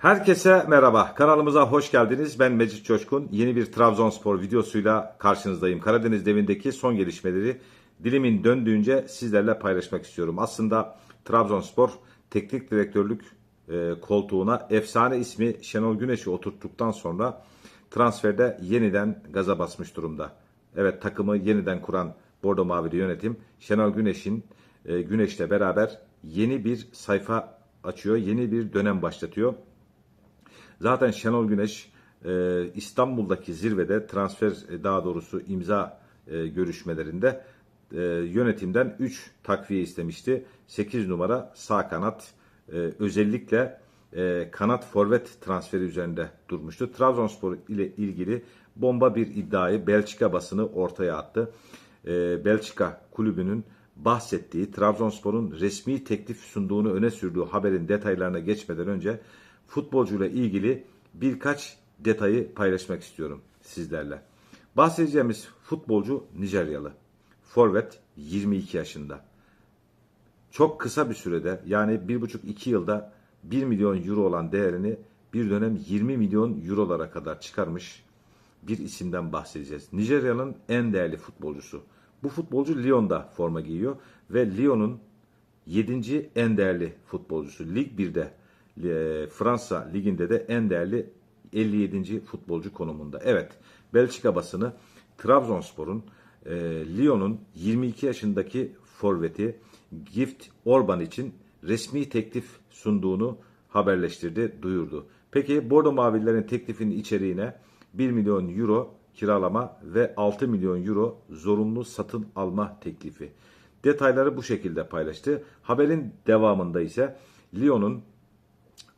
Herkese merhaba. Kanalımıza hoş geldiniz. Ben Mecit Coşkun. Yeni bir Trabzonspor videosuyla karşınızdayım. Karadeniz devindeki son gelişmeleri dilimin döndüğünce sizlerle paylaşmak istiyorum. Aslında Trabzonspor teknik direktörlük e, koltuğuna efsane ismi Şenol Güneş'i oturttuktan sonra transferde yeniden gaza basmış durumda. Evet takımı yeniden kuran Bordo Mavili yönetim Şenol Güneş'in e, Güneş'le beraber yeni bir sayfa açıyor, yeni bir dönem başlatıyor. Zaten Şenol Güneş e, İstanbul'daki zirvede transfer e, daha doğrusu imza e, görüşmelerinde e, yönetimden 3 takviye istemişti. 8 numara sağ kanat e, özellikle e, kanat forvet transferi üzerinde durmuştu. Trabzonspor ile ilgili bomba bir iddiayı Belçika basını ortaya attı. E, Belçika kulübünün bahsettiği Trabzonspor'un resmi teklif sunduğunu öne sürdüğü haberin detaylarına geçmeden önce futbolcuyla ilgili birkaç detayı paylaşmak istiyorum sizlerle. Bahsedeceğimiz futbolcu Nijeryalı. Forvet 22 yaşında. Çok kısa bir sürede yani 1,5-2 yılda 1 milyon euro olan değerini bir dönem 20 milyon eurolara kadar çıkarmış bir isimden bahsedeceğiz. Nijerya'nın en değerli futbolcusu. Bu futbolcu Lyon'da forma giyiyor ve Lyon'un 7. en değerli futbolcusu. Lig 1'de e, Fransa liginde de en değerli 57. futbolcu konumunda. Evet, Belçika basını Trabzonspor'un e, Lyon'un 22 yaşındaki forveti Gift Orban için resmi teklif sunduğunu haberleştirdi, duyurdu. Peki Bordo Mavililerin teklifinin içeriğine 1 milyon euro kiralama ve 6 milyon euro zorunlu satın alma teklifi. Detayları bu şekilde paylaştı. Haberin devamında ise Lyon'un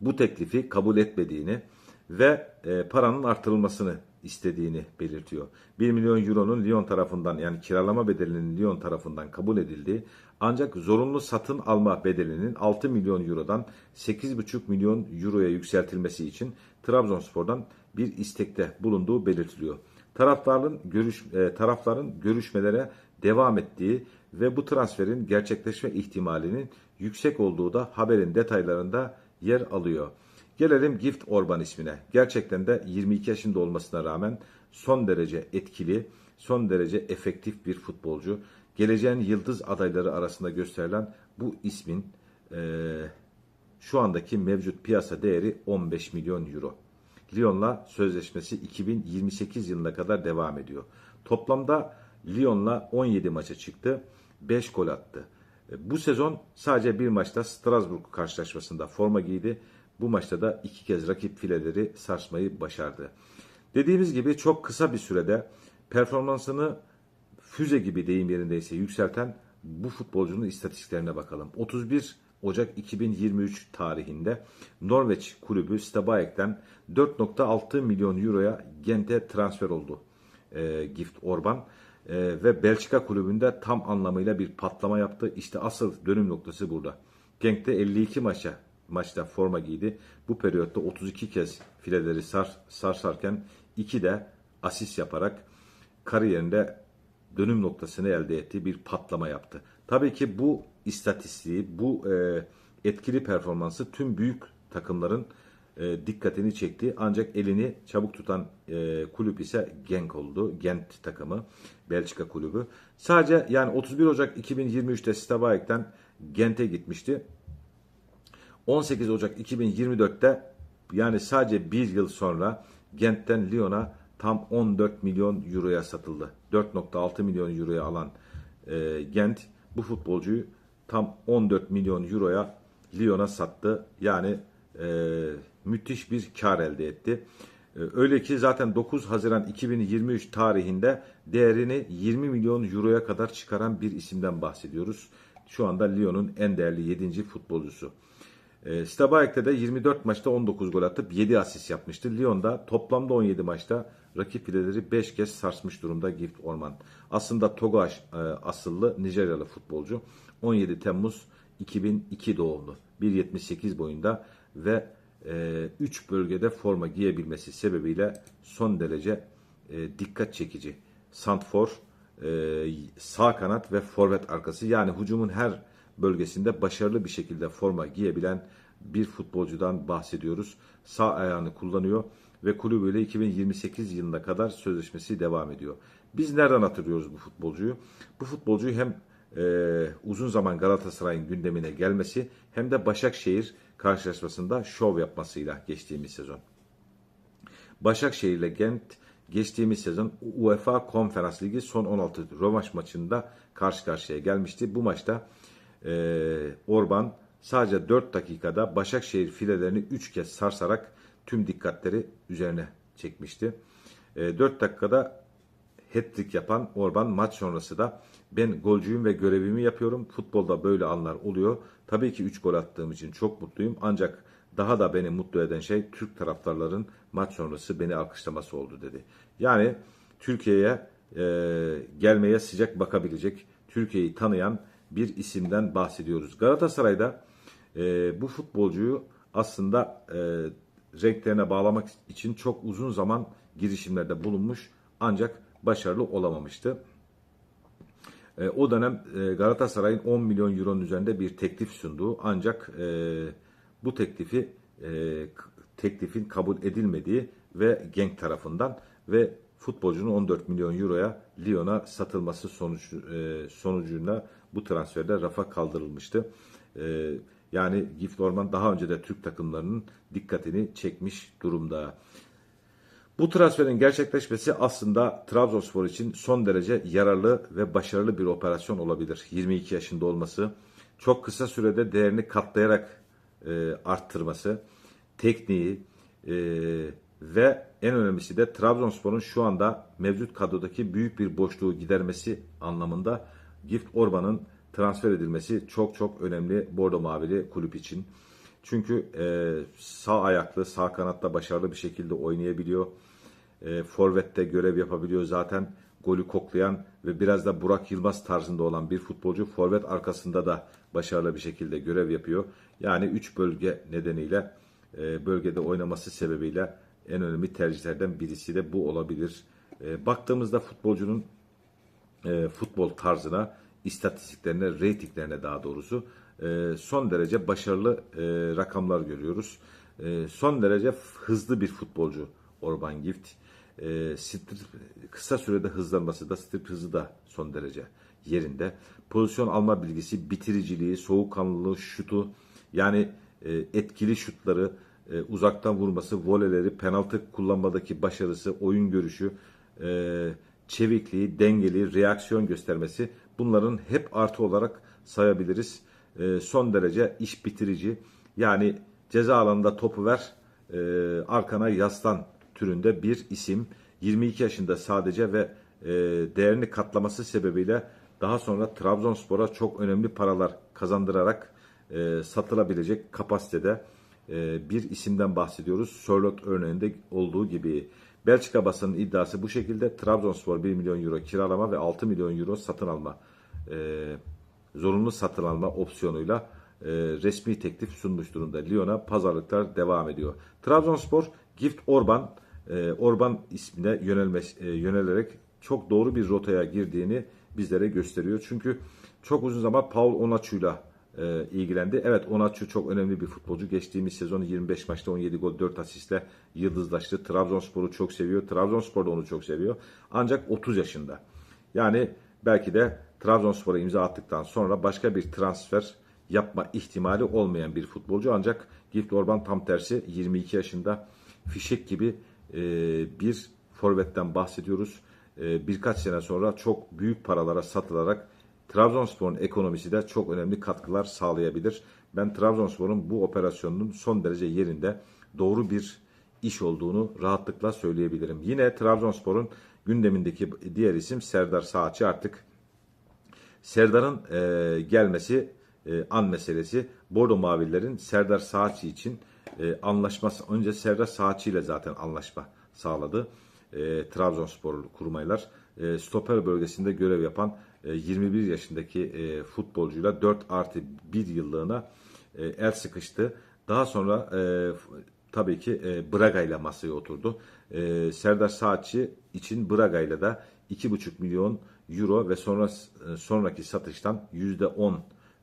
bu teklifi kabul etmediğini ve e, paranın artırılmasını istediğini belirtiyor. 1 milyon euronun Lyon tarafından yani kiralama bedelinin Lyon tarafından kabul edildiği ancak zorunlu satın alma bedelinin 6 milyon eurodan 8,5 milyon euroya yükseltilmesi için Trabzonspor'dan bir istekte bulunduğu belirtiliyor. Taraftarların görüş e, tarafların görüşmelere devam ettiği ve bu transferin gerçekleşme ihtimalinin yüksek olduğu da haberin detaylarında yer alıyor. Gelelim Gift Orban ismine. Gerçekten de 22 yaşında olmasına rağmen son derece etkili, son derece efektif bir futbolcu. Geleceğin yıldız adayları arasında gösterilen bu ismin e, şu andaki mevcut piyasa değeri 15 milyon euro. Lyon'la sözleşmesi 2028 yılına kadar devam ediyor. Toplamda Lyon'la 17 maça çıktı, 5 gol attı. E, bu sezon sadece bir maçta Strasbourg karşılaşmasında forma giydi. Bu maçta da iki kez rakip fileleri sarsmayı başardı. Dediğimiz gibi çok kısa bir sürede performansını füze gibi deyim yerindeyse yükselten bu futbolcunun istatistiklerine bakalım. 31 Ocak 2023 tarihinde Norveç kulübü Stabæk'ten 4.6 milyon euroya Gent'e transfer oldu. E, Gift Orban e, ve Belçika kulübünde tam anlamıyla bir patlama yaptı. İşte asıl dönüm noktası burada. Genk'te 52 maça maçta forma giydi. Bu periyotta 32 kez fileleri sar, sarsarken 2 de asist yaparak kariyerinde dönüm noktasını elde etti. Bir patlama yaptı. Tabii ki bu istatistiği, bu e, etkili performansı tüm büyük takımların e, dikkatini çekti. Ancak elini çabuk tutan e, kulüp ise Genk oldu. Gent takımı, Belçika kulübü. Sadece yani 31 Ocak 2023'te Stabæk'ten Gent'e gitmişti. 18 Ocak 2024'te yani sadece bir yıl sonra Gent'ten Lyon'a tam 14 milyon euroya satıldı. 4.6 milyon euroya alan e, Gent bu futbolcuyu tam 14 milyon euroya Lyon'a sattı. Yani e, müthiş bir kar elde etti. E, öyle ki zaten 9 Haziran 2023 tarihinde değerini 20 milyon euroya kadar çıkaran bir isimden bahsediyoruz. Şu anda Lyon'un en değerli 7. futbolcusu. E, Stabæk'te de 24 maçta 19 gol atıp 7 asist yapmıştı. Lyon'da toplamda 17 maçta rakip fileleri 5 kez sarsmış durumda Gift Orman. Aslında Togo e, asıllı Nijeryalı futbolcu. 17 Temmuz 2002 doğumlu. 1.78 boyunda ve 3 e, bölgede forma giyebilmesi sebebiyle son derece e, dikkat çekici. Santfor, e, sağ kanat ve forvet arkası yani hücumun her bölgesinde başarılı bir şekilde forma giyebilen bir futbolcudan bahsediyoruz. Sağ ayağını kullanıyor ve kulübüyle 2028 yılına kadar sözleşmesi devam ediyor. Biz nereden hatırlıyoruz bu futbolcuyu? Bu futbolcuyu hem e, uzun zaman Galatasaray'ın gündemine gelmesi hem de Başakşehir karşılaşmasında şov yapmasıyla geçtiğimiz sezon. Başakşehir ile Gent geçtiğimiz sezon UEFA Konferans Ligi son 16 rövanş maçında karşı karşıya gelmişti. Bu maçta e, Orban sadece 4 dakikada Başakşehir filelerini 3 kez sarsarak tüm dikkatleri üzerine çekmişti. E, 4 dakikada hat-trick yapan Orban maç sonrası da ben golcüyüm ve görevimi yapıyorum. Futbolda böyle anlar oluyor. Tabii ki 3 gol attığım için çok mutluyum. Ancak daha da beni mutlu eden şey Türk taraftarların maç sonrası beni alkışlaması oldu dedi. Yani Türkiye'ye e, gelmeye sıcak bakabilecek, Türkiye'yi tanıyan bir isimden bahsediyoruz. Galatasaray'da e, bu futbolcuyu aslında e, renklerine bağlamak için çok uzun zaman girişimlerde bulunmuş ancak başarılı olamamıştı. E, o dönem e, Galatasaray'ın 10 milyon euronun üzerinde bir teklif sunduğu ancak e, bu teklifi e, teklifin kabul edilmediği ve Genk tarafından ve futbolcunun 14 milyon euroya Lyon'a satılması sonuç, e, sonucunda bu transferde rafa kaldırılmıştı. E, yani Gift Orman daha önce de Türk takımlarının dikkatini çekmiş durumda. Bu transferin gerçekleşmesi aslında Trabzonspor için son derece yararlı ve başarılı bir operasyon olabilir. 22 yaşında olması, çok kısa sürede değerini katlayarak e, arttırması, tekniği e, ve en önemlisi de Trabzonspor'un şu anda mevcut kadrodaki büyük bir boşluğu gidermesi anlamında Gift Orban'ın transfer edilmesi çok çok önemli Bordo Mavili kulüp için. Çünkü e, sağ ayaklı, sağ kanatta başarılı bir şekilde oynayabiliyor. E, Forvet'te görev yapabiliyor. Zaten golü koklayan ve biraz da Burak Yılmaz tarzında olan bir futbolcu. Forvet arkasında da başarılı bir şekilde görev yapıyor. Yani 3 bölge nedeniyle e, bölgede oynaması sebebiyle en önemli tercihlerden birisi de bu olabilir. E, baktığımızda futbolcunun e, futbol tarzına, istatistiklerine, reytinglerine daha doğrusu e, son derece başarılı e, rakamlar görüyoruz. E, son derece hızlı bir futbolcu Orban Gift. E, strip, kısa sürede hızlanması da strip hızı da son derece yerinde. Pozisyon alma bilgisi, bitiriciliği, soğukkanlılığı, şutu yani e, etkili şutları, e, uzaktan vurması, voleleri, penaltı kullanmadaki başarısı, oyun görüşü, e, çevikliği, dengeli, reaksiyon göstermesi bunların hep artı olarak sayabiliriz. E, son derece iş bitirici yani ceza alanında topu ver e, arkana yaslan türünde bir isim. 22 yaşında sadece ve e, değerini katlaması sebebiyle daha sonra Trabzonspor'a çok önemli paralar kazandırarak e, satılabilecek kapasitede e, bir isimden bahsediyoruz. Sörlot örneğinde olduğu gibi. Belçika basının iddiası bu şekilde. Trabzonspor 1 milyon euro kiralama ve 6 milyon euro satın alma e, zorunlu satın alma opsiyonuyla e, resmi teklif sunmuş durumda. Lyon'a pazarlıklar devam ediyor. Trabzonspor Gift Orban e, Orban ismine yönelme, e, yönelerek çok doğru bir rotaya girdiğini bizlere gösteriyor. Çünkü çok uzun zaman Paul Onaçu'yla e, ilgilendi. Evet Onaçu çok önemli bir futbolcu. Geçtiğimiz sezon 25 maçta 17 gol 4 asistle yıldızlaştı. Trabzonspor'u çok seviyor. Trabzonspor da onu çok seviyor. Ancak 30 yaşında. Yani belki de Trabzonspor'a imza attıktan sonra başka bir transfer yapma ihtimali olmayan bir futbolcu. Ancak Gift Orban tam tersi 22 yaşında fişek gibi e, bir forvetten bahsediyoruz. E, birkaç sene sonra çok büyük paralara satılarak Trabzonspor'un ekonomisi de çok önemli katkılar sağlayabilir. Ben Trabzonspor'un bu operasyonunun son derece yerinde doğru bir iş olduğunu rahatlıkla söyleyebilirim. Yine Trabzonspor'un gündemindeki diğer isim Serdar Saatçi artık Serdar'ın e, gelmesi e, an meselesi. Bordo Mavillerin Serdar Saatçi için e, anlaşması önce Serdar Saatçi ile zaten anlaşma sağladı. E, Trabzonspor kurmaylar e, stoper bölgesinde görev yapan 21 yaşındaki e, futbolcuyla 4 artı 1 yıllığına e, el sıkıştı. Daha sonra e, tabii ki e, Braga ile masaya oturdu. E, Serdar Saatçi için Braga ile de 2,5 milyon euro ve sonra e, sonraki satıştan %10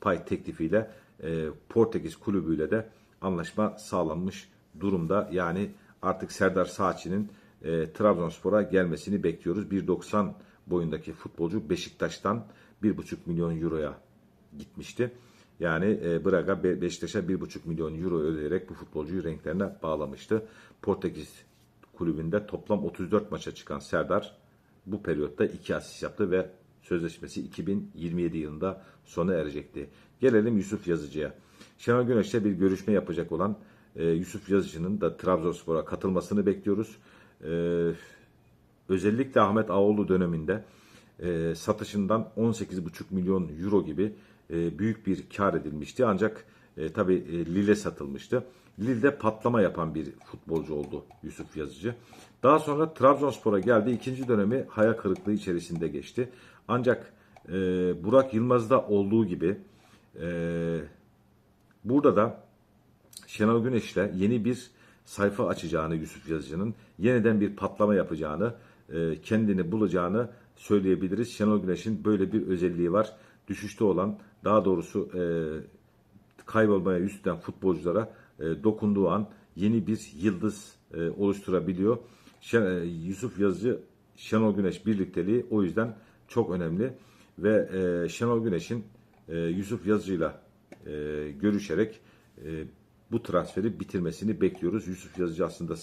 pay teklifiyle e, Portekiz kulübüyle de anlaşma sağlanmış durumda. Yani artık Serdar Saatçı'nın e, Trabzonspor'a gelmesini bekliyoruz. 1.90 boyundaki futbolcu Beşiktaş'tan 1.5 milyon euroya gitmişti. Yani e, Braga Be- Beşiktaş'a 1.5 milyon euro ödeyerek bu futbolcuyu renklerine bağlamıştı. Portekiz kulübünde toplam 34 maça çıkan Serdar bu periyotta 2 asist yaptı ve sözleşmesi 2027 yılında sona erecekti. Gelelim Yusuf Yazıcı'ya. Şenol Güneş'le bir görüşme yapacak olan e, Yusuf Yazıcı'nın da Trabzonspor'a katılmasını bekliyoruz. E, özellikle Ahmet Ağoğlu döneminde e, satışından 18,5 milyon euro gibi e, büyük bir kar edilmişti. Ancak e, tabii e, Lille satılmıştı. Lille'de patlama yapan bir futbolcu oldu Yusuf Yazıcı. Daha sonra Trabzonspor'a geldi. İkinci dönemi hayal kırıklığı içerisinde geçti. Ancak e, Burak Yılmaz'da olduğu gibi e, burada da Şenol Güneş'le yeni bir sayfa açacağını Yusuf Yazıcı'nın yeniden bir patlama yapacağını, e, kendini bulacağını söyleyebiliriz. Şenol Güneş'in böyle bir özelliği var. Düşüşte olan, daha doğrusu e, kaybolmaya yüz tutan futbolculara e, dokunduğu an yeni bir yıldız e, oluşturabiliyor. Şen- e, Yusuf Yazıcı, Şenol Güneş birlikteliği o yüzden çok önemli ve e, Şenol Güneş'in e, Yusuf Yazıcı'yla e, görüşerek e, bu transferi bitirmesini bekliyoruz. Yusuf Yazıcı aslında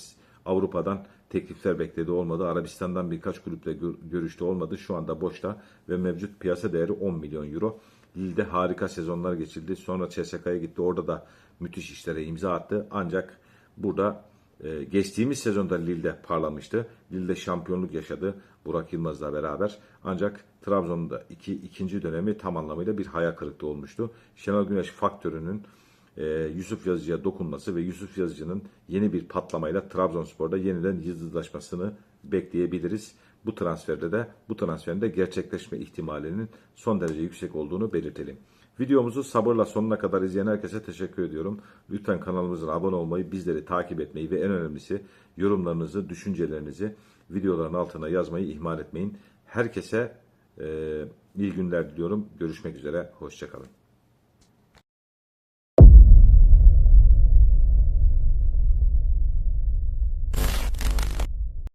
Avrupa'dan teklifler bekledi olmadı. Arabistan'dan birkaç kulüple gö- görüşte olmadı. Şu anda boşta ve mevcut piyasa değeri 10 milyon euro. Lille'de harika sezonlar geçirdi. Sonra CSK'ya gitti. Orada da müthiş işlere imza attı. Ancak burada e, geçtiğimiz sezonda Lille'de parlamıştı. Lille'de şampiyonluk yaşadı Burak Yılmaz'la beraber. Ancak Trabzon'da iki, ikinci dönemi tam anlamıyla bir hayal kırıklığı olmuştu. Şenol Güneş faktörünün e, Yusuf Yazıcı'ya dokunması ve Yusuf Yazıcı'nın yeni bir patlamayla Trabzonspor'da yeniden yıldızlaşmasını bekleyebiliriz. Bu transferde de bu transferin de gerçekleşme ihtimalinin son derece yüksek olduğunu belirtelim. Videomuzu sabırla sonuna kadar izleyen herkese teşekkür ediyorum. Lütfen kanalımıza abone olmayı, bizleri takip etmeyi ve en önemlisi yorumlarınızı, düşüncelerinizi videoların altına yazmayı ihmal etmeyin. Herkese e, iyi günler diliyorum. Görüşmek üzere. Hoşçakalın.